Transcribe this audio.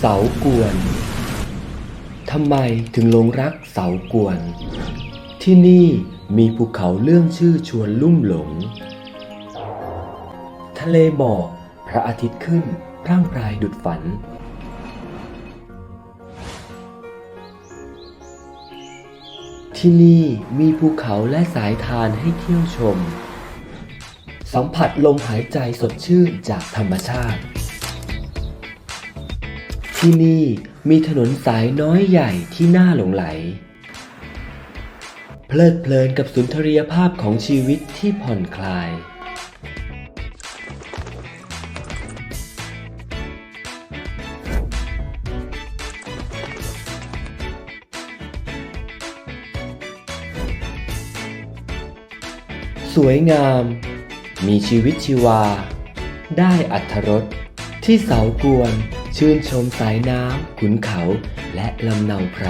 เสากวน ทำไมถึงหลงรักเสากวน ที่นี่มีภูเขาเรื่องชื่อชวนลุ่มหลง ทะเลหมอกพระอาทิตย์ขึ้นพร่างพรายดุดฝัน ที่นี่มีภูเขาและสายทานให้เที่ยวชม สัมผัสลมหายใจสดชื่นจากธรรมชาติ ที่นี่มีถนนสายน้อยใหญ่ที่น่าหลงไหล เพลิดเพลินกับสุนทรียภาพของชีวิตที่ผ่อนคลาย สวยงาม มีชีวิตชีวา ได้อัธรสที่เสากวน ชื่นชมสายน้ำขุนเขาและลำเนาไพร